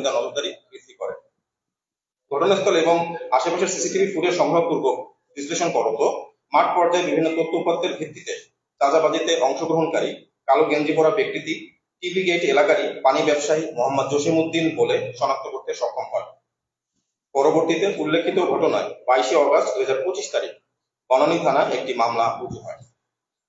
গোয়েন্দা নজরদারি বৃদ্ধি করে। ঘটনাস্থল এবং আশেপাশের সিসিটিভি ফুটেজ সংগ্রহপূর্বক বিশ্লেষণ করত মাঠ পর্যায়ে বিভিন্ন তথ্য উপাত্তের ভিত্তিতে চাঁদাবাজিতে অংশগ্রহণকারী কালো গেঞ্জি পরা ব্যক্তিটি টিভি গেট এলাকারই পানি ব্যবসায়ী মোহাম্মদ জসিমউদ্দিন বলে শনাক্ত করতে সক্ষম হয়। পরবর্তীতে উল্লেখিত ঘটনায় বাইশে অগস্ট দুই হাজার পঁচিশ তারিখ বনানী থানায় একটি মামলা রুজু হয়।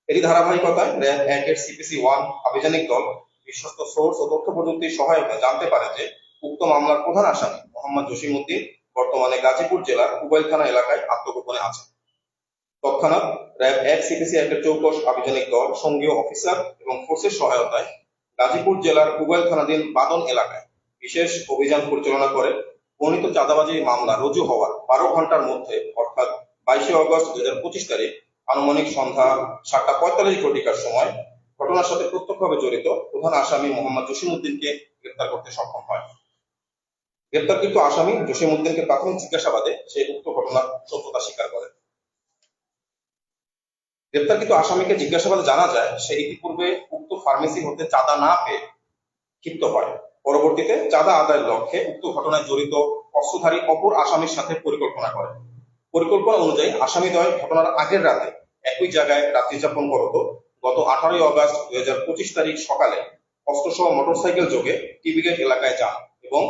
এরই ধারাবাহিকতায় র্যাব একের সিপিসি ওয়ান আভিযানিক দল বিশ্বস্ত সোর্স ও তথ্য প্রযুক্তির সহায়তায় জানতে পারে যে উক্ত মামলার প্রধান আসামি মোহাম্মদ জসিমউদ্দিন বর্তমানে গাজীপুর জেলার উবাইল থানা এলাকায় আত্মগোপনে আছে তৎক্ষণাৎ র্যাব এক, সিপিসি একের চৌকস আভিযানিক দল, সঙ্গীয় অফিসার এবং ফোর্সের সহায়তায় গাজীপুর জেলার উবাইল থানাধীন বাদন এলাকায় বিশেষ অভিযান পরিচালনা করে বর্ণিত চাঁদাবাজি মামলা রুজু হওয়ার বারো ঘণ্টার মধ্যে অর্থাৎ বাইশে অগস্ট দুই হাজার পঁচিশ তারিখ আনুমানিক সন্ধ্যা সাতটা পঁয়তাল্লিশ ঘটিকার সময় ঘটনার সাথে প্রত্যক্ষভাবে জড়িত প্রধান আসামি মোহাম্মদ জসিম উদ্দিনকে গ্রেপ্তার করতে সক্ষম হয়। গ্রেপ্তারকৃত আসামি জসিমউদ্দিনকে প্রাথমিক জিজ্ঞাসাবাদে সে উক্ত ঘটনার সত্যতা স্বীকার করে। গ্রেপ্তারকৃত আসামিকে জিজ্ঞাসাবাদে জানা যায়, সে ইতিপূর্বে উক্ত ফার্মেসি হতে চাঁদা না পেয়ে ক্ষিপ্ত হয়। পরবর্তীতে চাঁদা আদায়ের লক্ষ্যে উক্ত ঘটনায় জড়িত অস্ত্রধারী অপর আসামির সাথে পরিকল্পনা করে। পরিকল্পনা অনুযায়ী আসামিদ্বয় ঘটনার আগের রাতে একই জায়গায় রাত্রি যাপন করত। গত আঠারোই অগস্ট দুই হাজার পঁচিশ তারিখ সকালে অস্ত্রসহ মোটরসাইকেল যোগে টিভি গেট এলাকায় যান এবং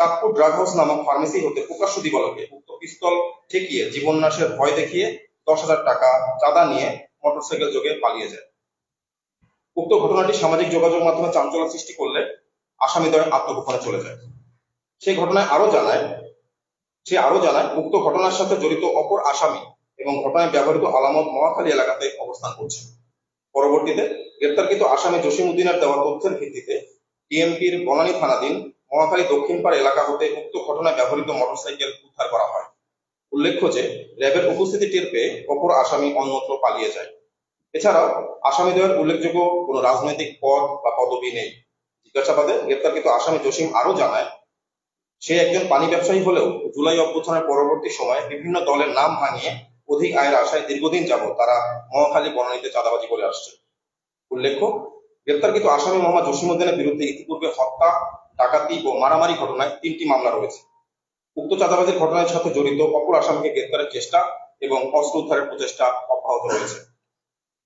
চাঁদপুর ড্রাগ হাউস নামক ফার্মেসি হতে প্রকাশ্য দিবলকে উক্ত পিস্তল ঠেকিয়ে জীবননাশের ভয় দেখিয়ে দশ হাজার টাকা চাঁদা নিয়ে মোটরসাইকেল যোগে পালিয়ে যায়। উক্ত ঘটনাটি সামাজিক যোগাযোগ মাধ্যমে চাঞ্চল্য সৃষ্টি করলে আসামিদ্বয় আত্মগোপনে চলে যায়। সেই ঘটনায় আরও জানায় সে আরও জানায়, উক্ত ঘটনার সাথে জড়িত অপর আসামি এবং ঘটনায় ব্যবহৃত আলামত মহাখালী এলাকাতে অবস্থান করছে। পরবর্তীতে গ্রেপ্তারকৃত আসামি জসিম উদ্দিনের দেওয়া তথ্যের ভিত্তিতে ডিএমপির বনানী থানাধীন মহাখালী দক্ষিণপাড় এলাকা হতে উক্ত ঘটনায় ব্যবহৃত মোটরসাইকেল উদ্ধার করা হয়। উল্লেখ্য যে, র্যাবের উপস্থিতি টের পেয়ে অপর আসামি অন্যত্র পালিয়ে যায়। এছাড়াও আসামিদ্বয়ের উল্লেখযোগ্য কোনো রাজনৈতিক পদ বা পদবি নেই। জিজ্ঞাসাবাদে গ্রেপ্তারকৃত আসামি জসিম আরও জানায়, সে একজন পানি ব্যবসায়ী হলেও জুলাই অভ্যুত্থানের পরবর্তী সময়ে বিভিন্ন দলের নাম ভাঙিয়ে অধিক আয়ের আশায় দীর্ঘদিন যাবৎ তারা মহাখালী বনানীতে চাঁদাবাজি করে আসছে। উল্লেখ্য গ্রেপ্তারকৃত আসামি মোহাম্মদ জসিমউদ্দিনের বিরুদ্ধে ইতিপূর্বে হত্যা, ডাকাতি ও মারামারি ঘটনায় তিনটি মামলা রয়েছে। উক্ত চাঁদাবাজির ঘটনার সাথে জড়িত অপর আসামিকে গ্রেপ্তারের চেষ্টা এবং অস্ত্র উদ্ধারের প্রচেষ্টা অব্যাহত রয়েছে।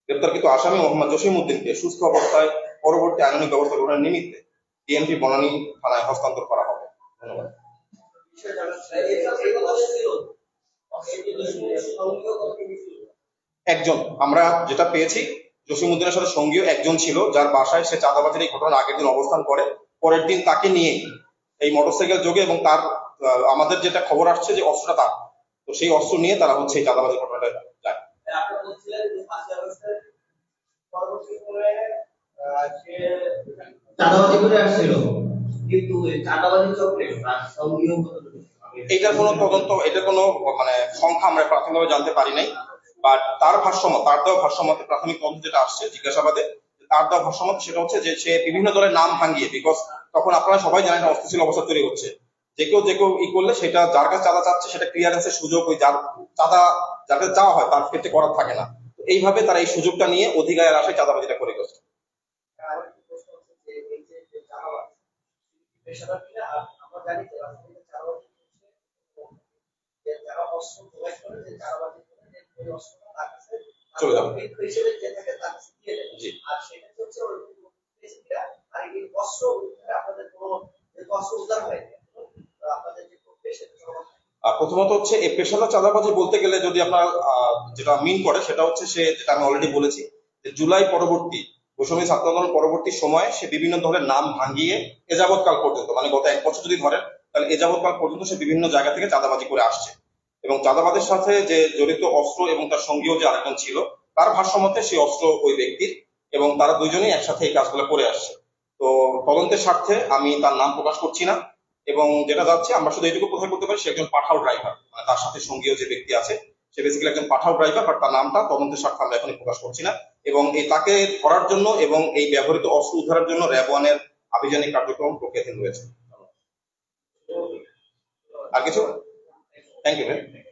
গ্রেপ্তারকৃত আসামি মোহাম্মদ জসিমউদ্দিনকে সুস্থ অবস্থায় পরবর্তী আইনানুগ ব্যবস্থা গ্রহণের নিমিত্তে ডিএমপি বনানী থানায় হস্তান্তর করা হবে। ধন্যবাদ। একজন, আমরা যেটা পেয়েছি জসিমউদ্দিনের সাথে সঙ্গীয় একজন ছিল যার বাসায় সে চাঁদাবাজির এই ঘটনার আগের দিন অবস্থান করে। পরের দিন তাকে নিয়ে এই মোটরসাইকেল যোগে এবং তার আমাদের যেটা খবর আসছে যে অস্ত্রটা তার। তো সেই অস্ত্র নিয়ে তারা হচ্ছে এই চাঁদাবাজির ঘটনাটা যায়। আপনি বলছিলেন যে পাঁচই আগস্টের পরবর্তী সময়ে আহ, সে চাঁদাবাজি করে আসছিল। কিন্তু চাঁদাবাজি চক্রে তার সঙ্গীয় কতটুকু? কোনো তদন্ত এটার কোনো মানে সংখ্যা আমরা প্রাথমিকভাবে জানতে পারি নাই। বাট তার ভাষ্যমত তার দেওয়া ভাষ্যমতে প্রাথমিক তদন্ত যেটা আসছে জিজ্ঞাসাবাদে তার দেওয়া ভাষ্যমত সেটা হচ্ছে যে সে বিভিন্ন দলের নাম ভাঙিয়ে বিকজ তখন আপনারা সবাই জানেন অস্থিতিশীল অবস্থা তৈরি হচ্ছে। যে কেউ যে কেউ ই করলে সেটা যার কাছে চাঁদা চাচ্ছে সেটা ক্লিয়ারেন্সের সুযোগ ওই যার চাঁদা যার কাছে চাওয়া হয় তার ক্ষেত্রে করার থাকে না। এইভাবে তারা এই সুযোগটা নিয়ে অধিকারের আশায় চাঁদাবাজিটা করে গেছে। আমরা জানি যে চলে যাবে। জি। প্রথমত হচ্ছে এই পেশাদার চাঁদাবাজি বলতে গেলে যদি আপনার যেটা মিন করে সেটা হচ্ছে সে যেটা আমি অলরেডি বলেছি যে জুলাই পরবর্তী বৈষম্য ছাত্র আন্দোলন পরবর্তী সময়ে সে বিভিন্ন ধরনের নাম ভাঙিয়ে এ যাবৎকাল পর্যন্ত মানে গত এক বছর যদি ধরেন তাহলে এ যাবৎকাল পর্যন্ত সে বিভিন্ন জায়গা থেকে চাঁদাবাজি করে আসছে এবং চাঁদাবাদের সাথে যে জড়িত অস্ত্র এবং তার সঙ্গীও যে আরেকজন ছিল, তার ভাষ্যমতে সেই অস্ত্র ওই ব্যক্তির এবং তারা দুইজনেই একসাথে এই কাজগুলো করে আসছে। তো তদন্তের স্বার্থে আমি তার নাম প্রকাশ করছি না এবং যেটা যাচ্ছে, আমরা শুধু এইটুকু প্রচার করতে পারি, সে একজন পাঠাও ড্রাইভার মানে তার সাথে সঙ্গীয় যে ব্যক্তি আছে, সে বেসিক্যালি একজন পাঠাও ড্রাইভার বাট তার নামটা তদন্তের স্বার্থে আমরা এখনই প্রকাশ করছি না। এবং এই তাকে ধরার জন্য এবং এই ব্যবহৃত অস্ত্র উদ্ধারের জন্য র্যাব ওয়ানের আভিযানিক কার্যক্রম প্রক্রিয়াধীন রয়েছে। আর কিছু? Thank you.